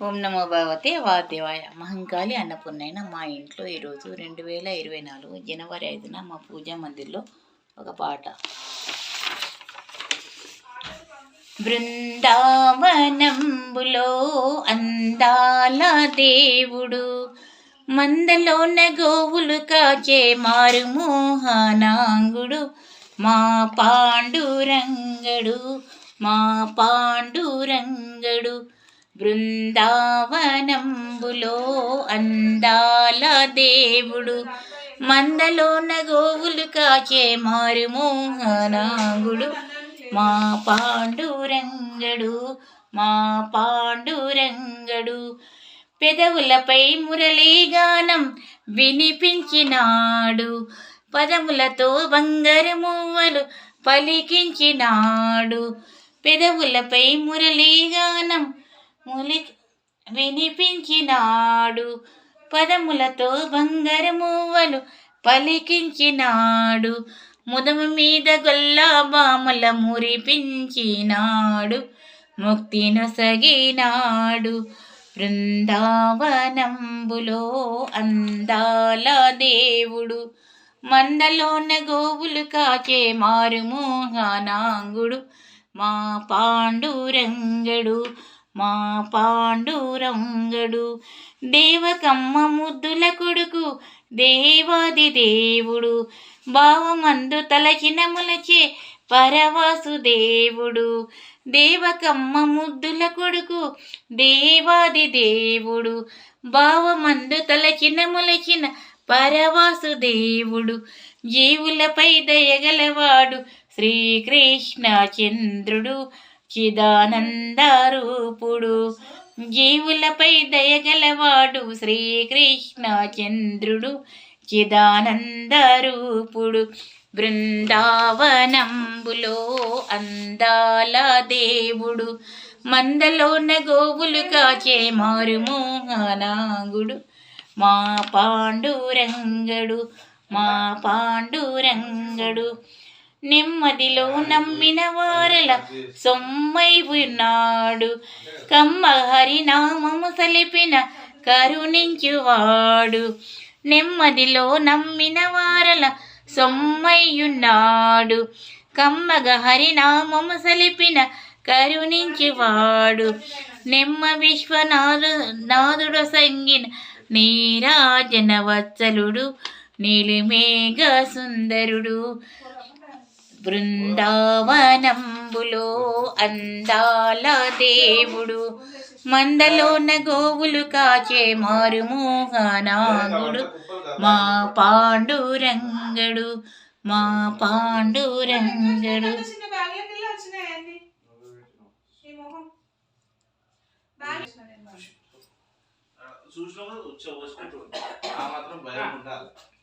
ఓం నమో భగవతే వాదేవాయ మహంకాళి అన్నపూర్ణైన మా ఇంట్లో ఈరోజు రెండు వేల ఇరవై నాలుగు జనవరి ఐదున మా పూజా మందిర్లో ఒక పాట. బృందావనంబులో అందాల దేవుడు మందలోన గోవులు కాచే మారు మోహనాంగుడు మా పాండురంగడు మా పాండురంగడు బృందావనంబులో అందాల దేవుడు మందలోన గోవులు కాచే మారు మోహనాంగుడు మా పాండురంగడు మా పాండురంగడు. పెదవులపై మురళీగానం వినిపించినాడు పదములతో బంగారు మువ్వలు పలికించినాడు. పెదవులపై మురళీగానం ములి వినిపించినాడు. పదములతో బంగారు మువ్వలు పలికించినాడు. ముదము మీద గొల్లాబాముల మురిపించినాడు. ముక్తిను సగినాడు బృందావనంబులో అందాల దేవుడు. మందలోన గోవులు కాచే మారు మోహనాంగుడు మా పాండురంగడు మా పాండురంగడు దేవకమ్మ ముద్దుల కొడుకు దేవాది దేవుడు. భావమందు తలచిన ములచే పరవాసు దేవుడు. దేవకమ్మ ముద్దుల కొడుకు దేవాది దేవుడు. భావమందు తలచిన ములచిన పరవాసు దేవుడు. జీవులపై దయగలవాడు శ్రీకృష్ణ చంద్రుడు చిదానందరూపుడు జీవులపై దయగలవాడు శ్రీకృష్ణ చంద్రుడు చిదానందరూపుడు. బృందావనంబులో అందాల దేవుడు. మందలోన గోవులు కాచే మారు మా పాండురంగడు మా పాండురంగడు. నెమ్మదిలో నమ్మిన వారల సొమ్మై ఉన్నాడు కమ్మ హరినామము సలిపిన కరుణించువాడు. నెమ్మదిలో నమ్మిన వారల సొమ్మయ్యున్నాడు కమ్మగ హరినామము సలిపిన కరుణించువాడు. నెమ్మ విశ్వనాథు నాదుడు సంగిన నీరాజన వత్సలుడు నీలిమేఘ సుందరుడు. బృందావనంబులో అందాల దేవుడు. మందలోన గోవులు కాచే మారు మోహనాంగుడు మా పాండురంగడు మా పాండురంగడు. చూసినప్పుడు వచ్చే వచ్చినట్టు ఆ మాత్రం భయం ఉండాలి.